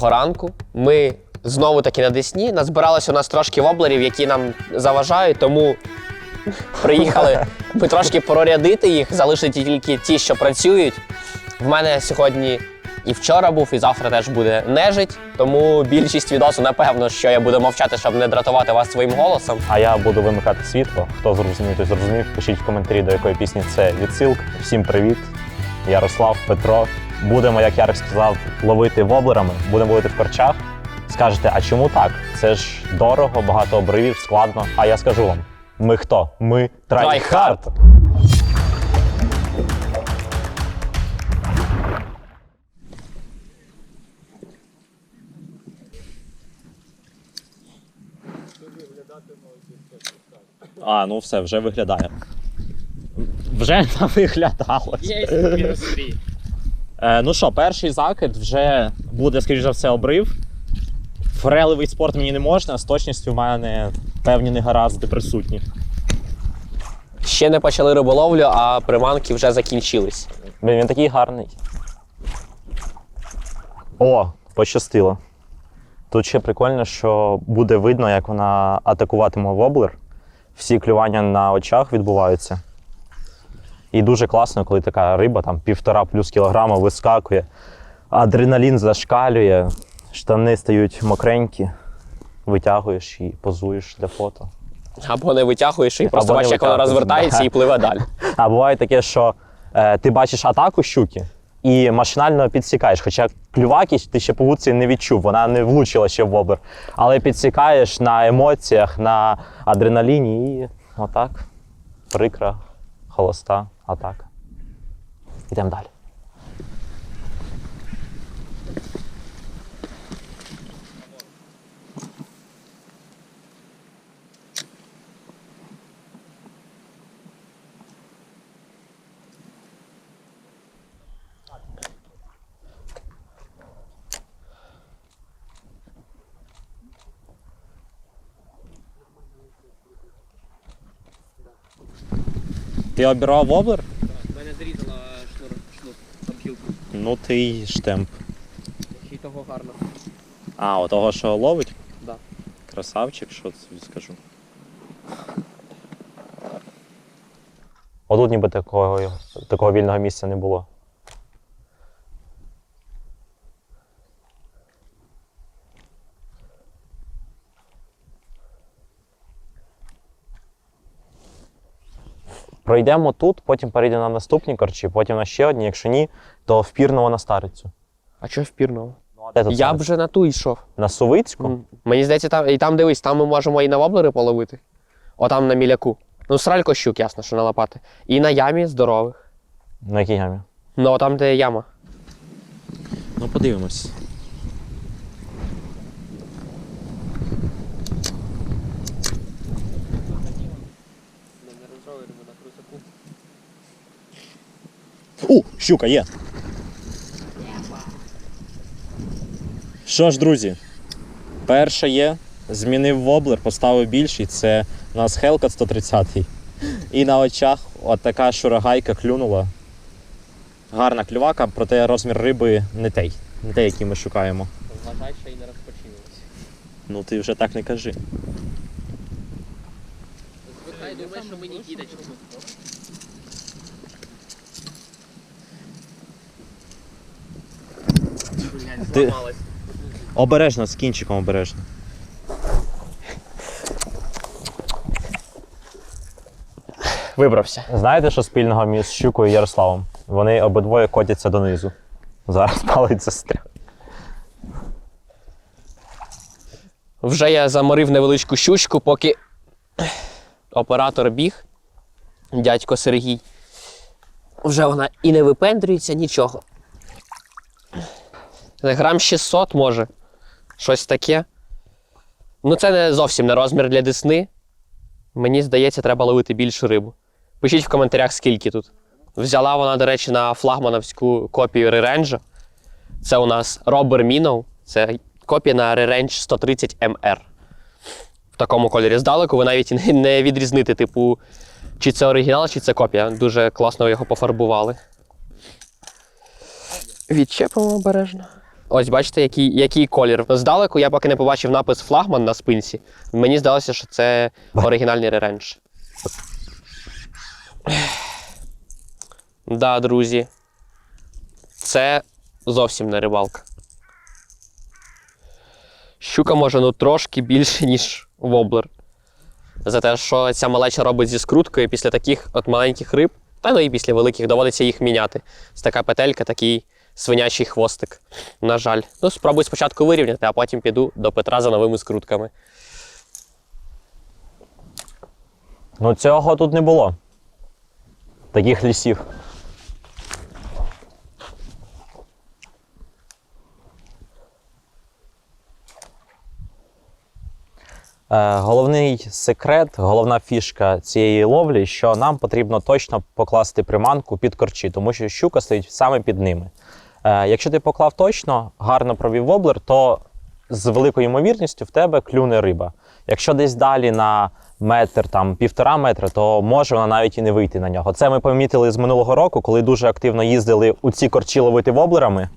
Доброго ранку. Ми знову таки на Десні. Назбиралося у нас трошки воблерів, які нам заважають, тому приїхали ми трошки прорядити їх, залишити тільки ті, що працюють. В мене сьогодні і вчора був, і завтра теж буде нежить, тому більшість відосу, напевно, що я буду мовчати, щоб не дратувати вас своїм голосом. А я буду вимикати світло. Хто зрозумів, той зрозумів. Пишіть в коментарі, до якої пісні це відсилка. Всім привіт. Ярослав, Петро. Будемо, як Ярик сказав, ловити воблерами, будемо ловити в корчах. Скажете, а чому так? Це ж дорого, багато обривів, складно. А я скажу вам: ми хто? Ми трайхард. А, ну все, вже виглядає. Вже не виглядалось. Е, ну що, перший закид вже буде, скоріш за все, обрив. Форелевий спорт мені не можна, з точністю в мене певні негаразди присутні. Ще не почали риболовлю, а приманки вже закінчились. Блін, він такий гарний. О, пощастило. Тут ще прикольно, що буде видно, як вона атакуватиме воблер. Всі клювання на очах відбуваються. І дуже класно, коли така риба, там півтора плюс кілограма вискакує, адреналін зашкалює, штани стають мокренькі, витягуєш і позуєш для фото. Або не витягуєш і просто бачиш, як вона розвертається да. і пливе далі. А буває таке, що е, ти бачиш атаку щуки і машинально підсікаєш. Хоча клюваки ти ще по вудці не відчув, вона не влучила ще в воблер. Але підсікаєш на емоціях, на адреналіні і отак. Прикра, холоста, атака. Йдемо далі. Ти обірвав воблер? Мене зрізала шнур, шнур, обхілку. Ну ти й штемп. І того гарно. А, отого, того, що ловить? Да. Красавчик, що тобі скажу. Отут ніби такого, такого вільного місця не було. Пройдемо тут, потім перейдемо на наступні корчі, потім на ще одні. Якщо ні, то в Пірново на старицю. А чого впірного? Де тут Я Стариця? б вже на ту йшов. На Сувицьку? М. Мені здається, там, і там дивись, там ми можемо і на воблери половити. Отам на міляку. Ну, сралько щук, ясно, що на лопати. І на ямі здорових. На якій ямі? Ну, там, де яма. Ну, подивимось. У, щука є. Що ж, друзі, перша є. Змінив воблер, поставив більший. Це у нас Hellcat 130. І на очах от така шурагайка клюнула. Гарна клювака, проте розмір риби не той, не той, який ми шукаємо. Вважай, що і не розпочинилось. Ну ти вже так не кажи. Звикай, думаєш, що мені кідочку. Ти- Обережно, з кінчиком обережно. Вибрався. Знаєте, що спільного між щукою і Ярославом? Вони обидвоє котяться донизу. Зараз палить застряг. Вже я заморив невеличку щучку, поки оператор біг, дядько Сергій. Вже вона і не випендрюється, нічого. Грам 600 може. Щось таке. Ну, це не зовсім не розмір для десни. Мені здається, треба ловити більшу рибу. Пишіть в коментарях, скільки тут. Взяла вона, до речі, на флагмановську копію Реренджа. Це у нас Робер Мінов. Це копія на Re-Range 130 MR. В такому кольорі. Здалеку ви навіть не відрізнити, типу, чи це оригінал, чи це копія. Дуже класно його пофарбували. Відчепимо обережно. Ось бачите, який, який колір. Здалеку я поки не побачив напис флагман на спинці. Мені здалося, що це оригінальний реренж. Да, друзі. Це зовсім не рибалка. Щука може ну трошки більше, ніж воблер. За те, що ця малеча робить зі скруткою після таких от маленьких риб, та ну і після великих доводиться їх міняти. Ось така петелька, такий свинячий хвостик. На жаль. Ну, спробую спочатку вирівняти, а потім піду до Петра за новими скрутками. Ну, цього тут не було. Таких лісів. Е, Головний секрет, головна фішка цієї ловлі, що нам потрібно точно покласти приманку під корчі, тому що щука стоїть саме під ними. Е, Якщо ти поклав точно, гарно провів воблер, то з великою ймовірністю в тебе клюне риба. Якщо десь далі на метр, там півтора метра, то може вона навіть і не вийти на нього. Це ми помітили з минулого року, коли дуже активно їздили у ці корчі ловити воблерами.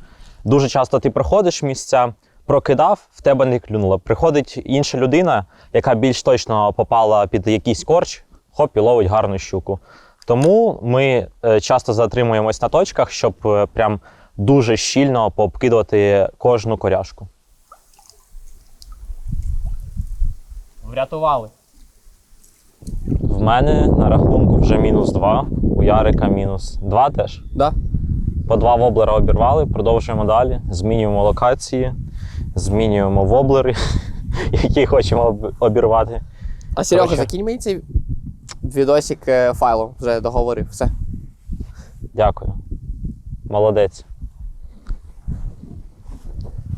Дуже часто ти проходиш місця, прокидав, в тебе не клюнуло. Приходить інша людина, яка більш точно попала під якийсь корч, хоп, і ловить гарну щуку. Тому ми е, часто затримуємось на точках, щоб е, прям дуже щільно пообкидувати кожну коряшку. Врятували. В мене на рахунку вже мінус два, у Ярика мінус два теж. Да? По два воблера обірвали, продовжуємо далі. Змінюємо локації, змінюємо воблери, які хочемо обірвати. А Серега, закинь мені цей відосик е, файлом, вже договорив. Все. Дякую. Молодець.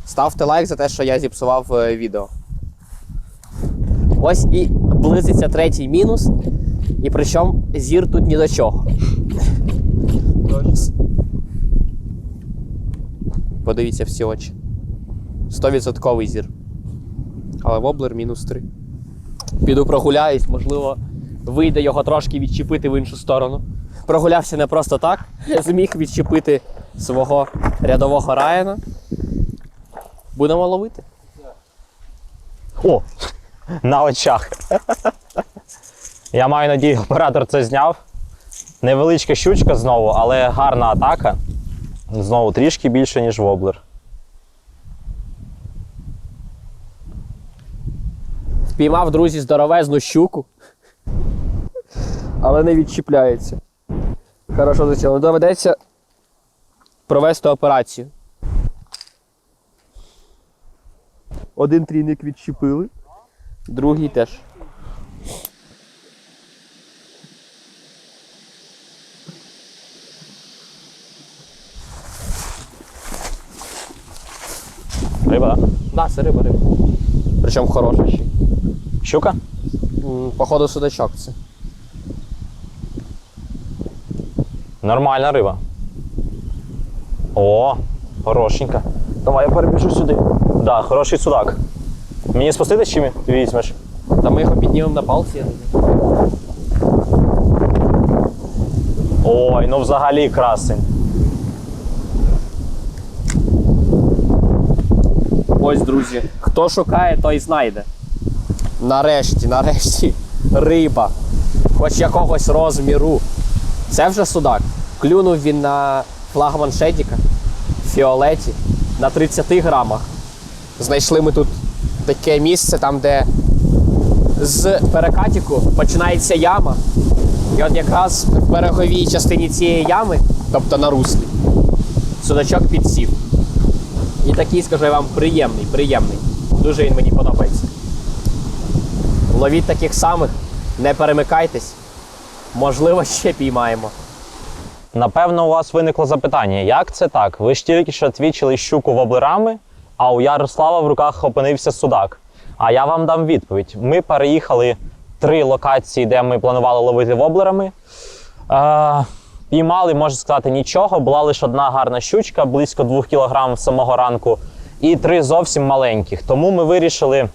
Ставте лайк за те, що я зіпсував е, відео. Ось і близиться третій мінус. І причому зір тут ні до чого. Подивіться всі очі. 100% зір. Але воблер мінус 3. Піду прогуляюсь, можливо, вийде його трошки відчепити в іншу сторону. Прогулявся не просто так, зміг відчепити свого рядового Райана. Будемо ловити. О! На очах. Я маю надію, оператор це зняв. Невеличка щучка знову, але гарна атака. Знову трішки більше, ніж воблер. Впіймав, друзі, здоровезну щуку. Але не відчіпляється. Хорошо зачем. Доведеться провести операцію. Один трійник відчепили, другий теж. Риба, да? Да, це риба риба. Причому хороша ще. Щука? Походу судачок це. Нормальна риба. О, хорошенька. Давай я перебіжу сюди. Да, хороший судак. Мені спустити чи ти візьмеш? Та ми його піднімемо на палці. Ой, ну взагалі красень. Ось, друзі, хто шукає, той знайде. Нарешті, нарешті, риба. Хоч якогось розміру. Це вже судак. Клюнув він на флагман Шедіка в фіолеті на 30 грамах. Знайшли ми тут таке місце, там, де з перекатіку починається яма. І от якраз в береговій частині цієї ями, тобто на руслі, судачок підсів. І такий, скажу я вам, приємний, приємний. Дуже він мені подобається. Ловіть таких самих, не перемикайтесь. Можливо, ще піймаємо. Напевно, у вас виникло запитання, як це так? Ви ж тільки що твічили щуку воблерами, а у Ярослава в руках опинився судак. А я вам дам відповідь. Ми переїхали три локації, де ми планували ловити воблерами. Е, піймали, можна сказати, нічого. Була лише одна гарна щучка, близько 2 кг самого ранку, і три зовсім маленьких. Тому ми вирішили,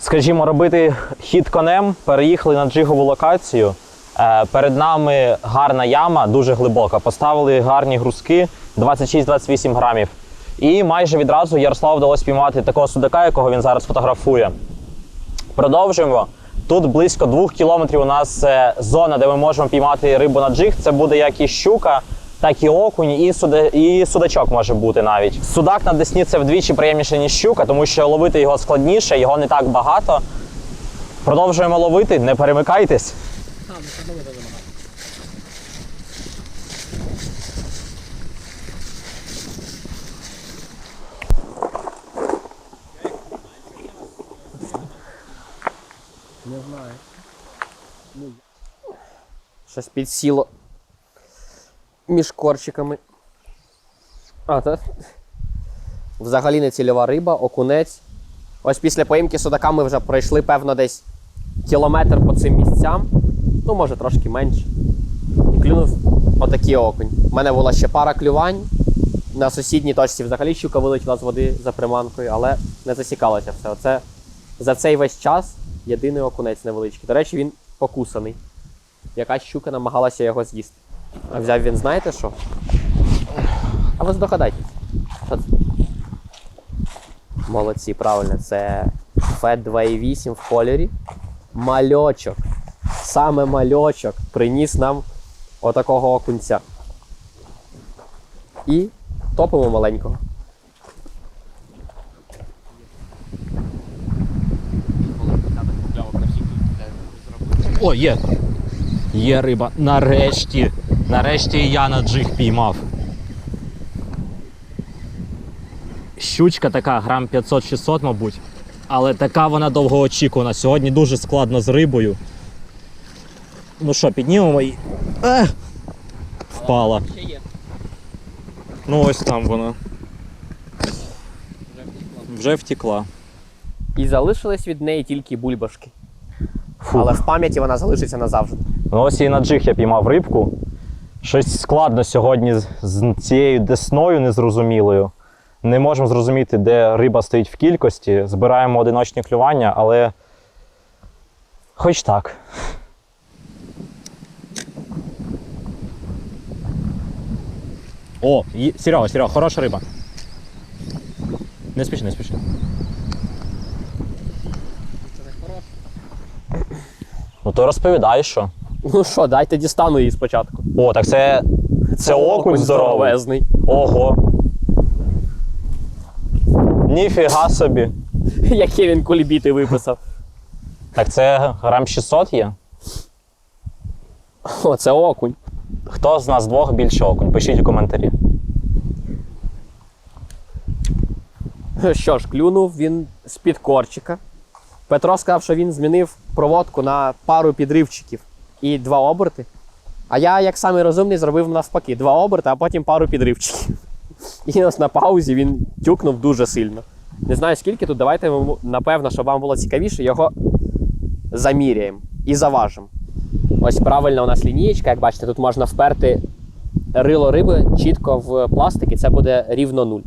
скажімо, робити хід конем, переїхали на джигову локацію. Е, Перед нами гарна яма, дуже глибока. Поставили гарні грузки 26-28 грамів. І майже відразу Ярославу вдалося піймати такого судака, якого він зараз фотографує. Продовжуємо. Тут близько двох кілометрів у нас е, зона, де ми можемо піймати рибу на джиг. Це буде як і щука, так і окунь, і, суда, і судачок може бути навіть. Судак на Десні це вдвічі приємніше, ніж щука, тому що ловити його складніше, його не так багато. Продовжуємо ловити, не перемикайтесь. Щось підсіло між корчиками. А, та. Взагалі не цільова риба, окунець. Ось після поїмки судака ми вже пройшли, певно, десь кілометр по цим місцям. Ну, може, трошки менше. І клюнув отакий окунь. У мене була ще пара клювань. На сусідній точці взагалі щука вилетіла з води за приманкою, але не засікалося все. Оце за цей весь час єдиний окунець невеличкий. До речі, він покусаний. Якась щука намагалася його з'їсти. А взяв він, знаєте що? А ви здогадайтесь. Що це? Молодці, правильно, це Фет 2.8 в кольорі. Мальочок. Саме мальочок приніс нам отакого окунця. І топимо маленького. О, є. Є риба. Нарешті. Нарешті я на джиг піймав. Щучка така, грам 500-600, мабуть. Але така вона довгоочікувана. Сьогодні дуже складно з рибою. Ну що, піднімемо її. Ех! Впала. Ще є. Ну ось там вона. Вже втекла. І залишились від неї тільки бульбашки. Але в пам'яті вона залишиться назавжди. Ну ось і на джиг я піймав рибку. Щось складно сьогодні з, з цією десною незрозумілою. Не можемо зрозуміти, де риба стоїть в кількості. Збираємо одиночні клювання, але хоч так. О, Серега, Серега, хороша риба. Не спіши, не спіши. Ну то розповідай, що. Ну що, дайте дістану її спочатку. О, так це. Це окунь здоровий. здоровезний. Ого. Ніфіга собі. Які він кульбіти виписав. Так це грам 600 є? О, це окунь. Хто з нас двох більше окунь? Пишіть у коментарі. Що ж, клюнув він з-під корчика. Петро сказав, що він змінив проводку на пару підривчиків і два оберти. А я, як самий розумний, зробив навпаки: два оберти, а потім пару підривчиків. І ось на паузі він тюкнув дуже сильно. Не знаю скільки тут, давайте напевно, щоб вам було цікавіше, його заміряємо і заважимо. Ось правильно у нас лінієчка, як бачите, тут можна вперти рило риби чітко в пластик, і це буде рівно 0.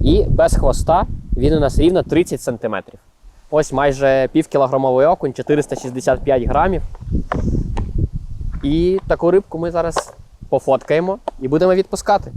І без хвоста він у нас рівно 30 см. Ось майже півкілограмовий окунь, 465 грамів. І таку рибку ми зараз пофоткаємо і будемо відпускати.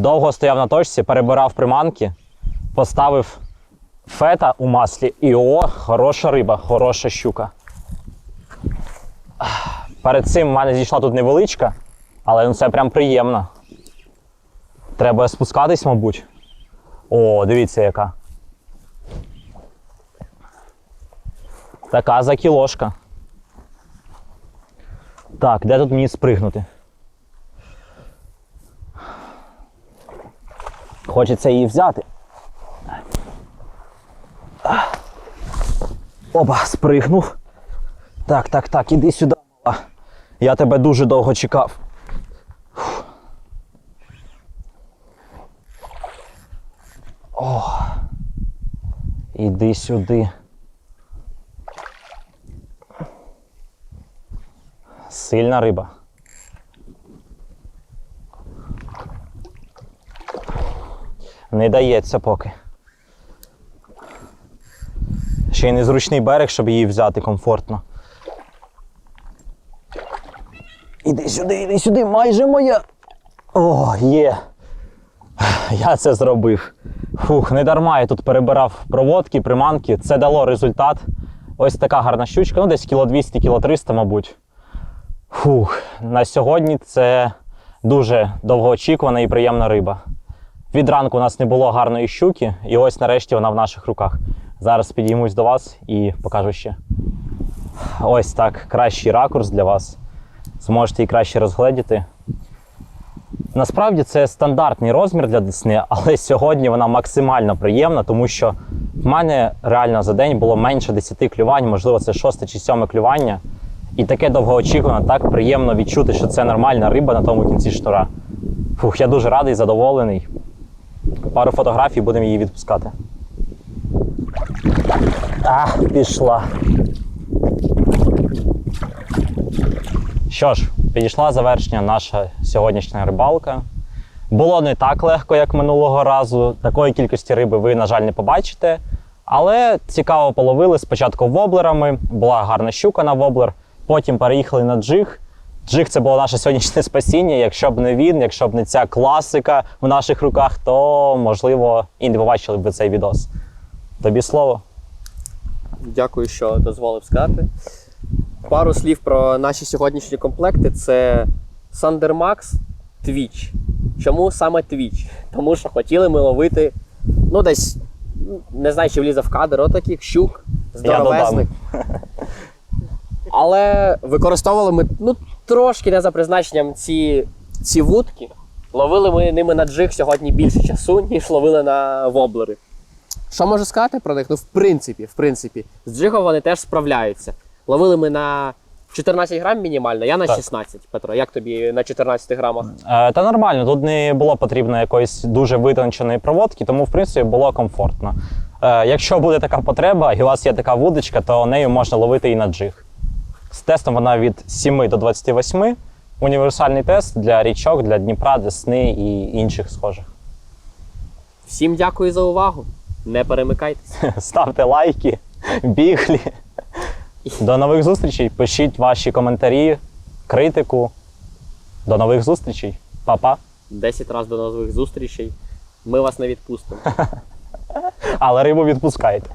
Довго стояв на точці, перебирав приманки, поставив фета у маслі. І о, хороша риба, хороша щука. Перед цим в мене зійшла тут невеличка, але ну це прям приємно. Треба спускатись, мабуть. О, дивіться яка. Така закілошка. Так, де тут мені спригнути? Хочеться її взяти. Опа, спригнув. Так, так, так, іди сюди. Я тебе дуже довго чекав. О. Іди сюди. Сильна риба. Не дається поки. Ще й незручний берег, щоб її взяти комфортно. Іди сюди, іди сюди, майже моя. О, є. Я це зробив. Фух, не дарма я тут перебирав проводки, приманки. Це дало результат. Ось така гарна щучка, ну десь кіло 200, кіло 300, мабуть. Фух, на сьогодні це дуже довгоочікувана і приємна риба. Від ранку у нас не було гарної щуки, і ось нарешті вона в наших руках. Зараз підіймусь до вас і покажу ще. Ось так, кращий ракурс для вас. Зможете її краще розгледіти. Насправді це стандартний розмір для десни, але сьогодні вона максимально приємна, тому що в мене реально за день було менше 10 клювань, можливо, це шосте чи сьоме клювання. І таке довгоочікувано, так приємно відчути, що це нормальна риба на тому кінці штора. Фух, я дуже радий, задоволений. Пару фотографій будемо її відпускати. А, пішла. Що ж, підійшла завершення наша сьогоднішня рибалка. Було не так легко, як минулого разу. Такої кількості риби ви, на жаль, не побачите. Але цікаво половили спочатку воблерами, була гарна щука на воблер, потім переїхали на джиг. Джиг це було наше сьогоднішнє спасіння. Якщо б не він, якщо б не ця класика в наших руках, то можливо і не побачили б ви цей відос. Тобі слово. Дякую, що дозволив сказати. Пару слів про наші сьогоднішні комплекти. Це Sandерmax Twitch. Чому саме Twitch? Тому що хотіли ми ловити, ну, десь, не знаю, чи влізе в кадр, отаких щук здоровезних. Але використовували ми ну, трошки не за призначенням ці, ці вудки. Ловили ми ними на джиг сьогодні більше часу, ніж ловили на воблери. Що можу сказати про них? Ну, в принципі, в принципі, з джигом вони теж справляються. Ловили ми на 14 грам мінімально, я на Так. 16. Петро, як тобі на 14 грамах? Е, Та нормально, тут не було потрібно якоїсь дуже витонченої проводки, тому в принципі було комфортно. Е, Якщо буде така потреба і у вас є така вудочка, то нею можна ловити і на джиг. З тестом вона від 7 до 28. Універсальний тест для річок, для Дніпра, Десни і інших схожих. Всім дякую за увагу. Не перемикайтесь. Ставте лайки, біглі. До нових зустрічей. Пишіть ваші коментарі, критику. До нових зустрічей. Па-па. 10 разів до нових зустрічей. Ми вас не відпустимо. Але рибу відпускайте.